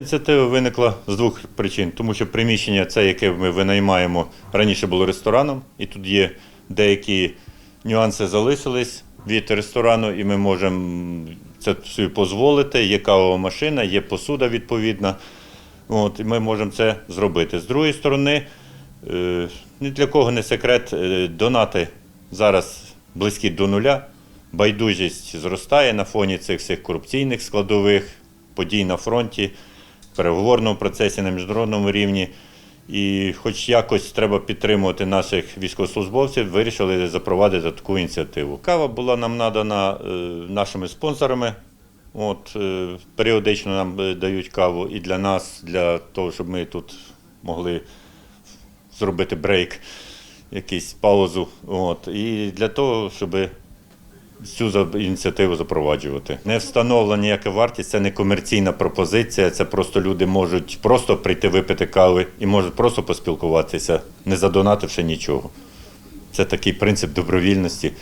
Ініціатива виникла з двох причин, тому що приміщення, це яке ми винаймаємо, раніше було рестораном, і тут є деякі нюанси залишились від ресторану, і ми можемо це собі дозволити. Є кавова машина, є посуда відповідна. От, і ми можемо це зробити. З другої сторони, е, ні для кого не секрет, е, донати зараз близькі до нуля. Байдужість зростає на фоні цих всіх корупційних складових, подій на фронті, переговорному процесі на міжнародному рівні. І хоч якось треба підтримувати наших військовослужбовців, вирішили запровадити таку ініціативу. Кава була нам надана е, нашими спонсорами. От, е, періодично нам е, дають каву і для нас, для того, щоб ми тут могли зробити брейк, якийсь паузу. От, і для того, щоб цю ініціативу запроваджувати. Не встановлена ніяка вартість, це не комерційна пропозиція, це просто люди можуть просто прийти випити кави і можуть просто поспілкуватися, не задонативши нічого. Це такий принцип добровільності.